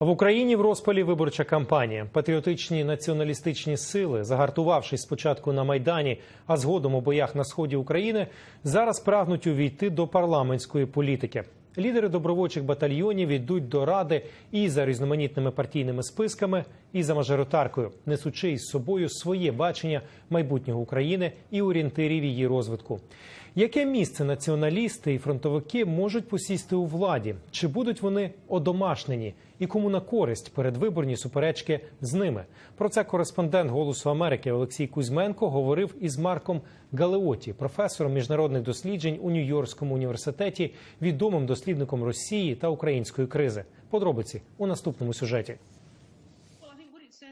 В Україні в розпалі виборча кампанія. Патріотичні націоналістичні сили, загартувавшись спочатку на майдані, а згодом у боях на сході України, зараз прагнуть увійти до парламентської політики. Лідери добровольчих батальйонів йдуть до ради і за різноманітними партійними списками, і за мажоритаркою, несучи із собою своє бачення майбутнього України і орієнтирів її розвитку. Яке місце націоналісти і фронтовики можуть посісти у владі? Чи будуть вони одомашнені? І кому на користь передвиборні суперечки з ними? Про це кореспондент Голосу Америки Олексій Кузьменко говорив із Марком Галеоті, професором міжнародних досліджень у Нью-Йоркському університеті, відомим дослідником Росії та української кризи. Подробиці у наступному сюжеті.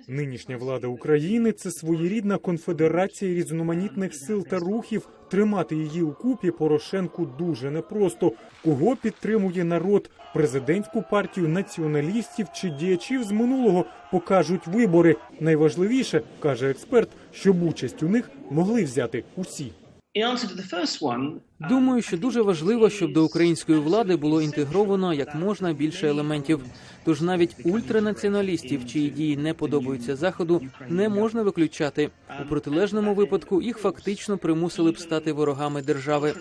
Нинішня влада України це своєрідна конфедерація різноманітних сил та рухів. Тримати її у купі Порошенку дуже непросто. Кого підтримує народ? Президентську партію націоналістів чи діячів з минулого покажуть вибори. Найважливіше каже експерт, щоб участь у них могли взяти усі. Думаю, що дуже важливо, щоб до української влади було інтегровано як можна більше елементів. Тож навіть ультранаціоналістів, чиї дії не подобаються заходу, не можна виключати. У протилежному випадку їх фактично примусили б стати ворогами держави.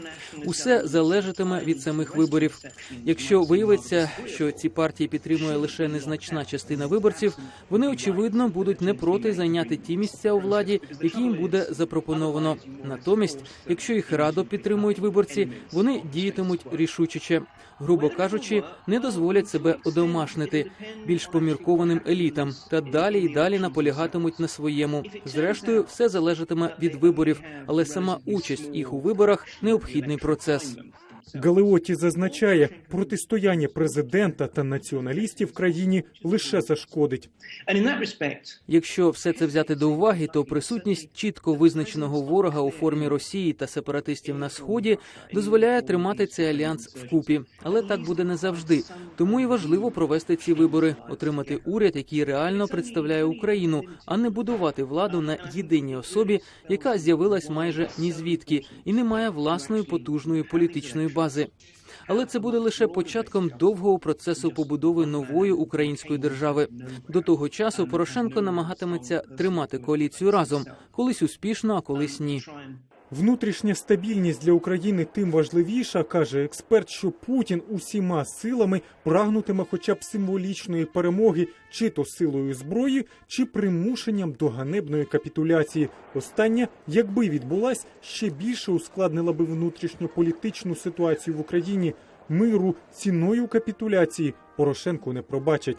Усе залежатиме від самих виборів. Якщо виявиться, що ці партії підтримує лише незначна частина виборців, вони очевидно будуть не проти зайняти ті місця у владі, які їм буде запропоновано. Натомість, якщо їх радо підтримують виборці, вони діятимуть рішучіше, Грубо кажучи, не дозволять себе одомашнити більш поміркованим елітам та далі і далі наполягатимуть на своєму. Зрештою, все залежатиме від виборів, але сама участь їх у виборах необхідний процес. Галеоті зазначає, протистояння президента та націоналістів в країні лише зашкодить. Якщо все це взяти до уваги, то присутність чітко визначеного ворога у формі Росії та сепаратистів на сході дозволяє тримати цей альянс вкупі. Але так буде не завжди. Тому і важливо провести ці вибори, отримати уряд, який реально представляє Україну, а не будувати владу на єдиній особі, яка з'явилась майже ні звідки і не має власної потужної політичної бази. Але це буде лише початком довгого процесу побудови нової української держави. До того часу Порошенко намагатиметься тримати коаліцію разом, колись успішно, а колись ні. Внутрішня стабільність для України тим важливіша, каже експерт, що Путін усіма силами прагнутиме хоча б символічної перемоги, чи то силою зброї, чи примушенням до ганебної капітуляції. Остання, якби відбулась, ще більше ускладнила би внутрішньополітичну ситуацію в Україні. Миру ціною капітуляції Порошенку не пробачать.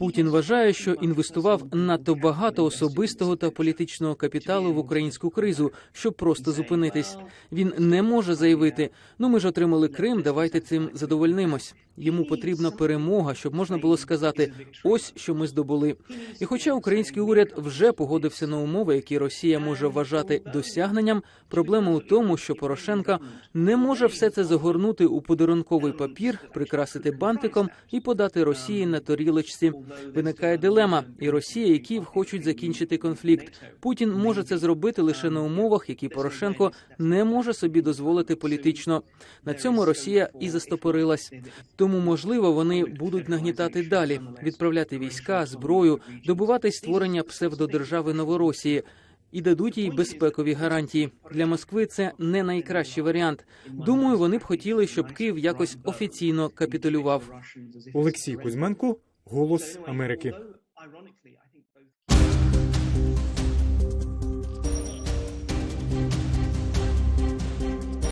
Путін вважає, що інвестував надто багато особистого та політичного капіталу в українську кризу, щоб просто зупинитись. Він не може заявити: ну ми ж отримали Крим, давайте цим задовольнимось. Йому потрібна перемога, щоб можна було сказати, ось що ми здобули. І хоча український уряд вже погодився на умови, які Росія може вважати досягненням, проблема у тому, що Порошенка не може все це загорнути у подарунковий папір, прикрасити бантиком і подати Росії на тарілочці. Виникає дилема, і Росія, і Київ хочуть закінчити конфлікт. Путін може це зробити лише на умовах, які Порошенко не може собі дозволити політично. На цьому Росія і застопорилась. Тому, можливо, вони будуть нагнітати далі, відправляти війська, зброю, добувати створення псевдодержави Новоросії. І дадуть їй безпекові гарантії для Москви. Це не найкращий варіант. Думаю, вони б хотіли, щоб Київ якось офіційно капітулював. Олексій Кузьменко, Голос Америки.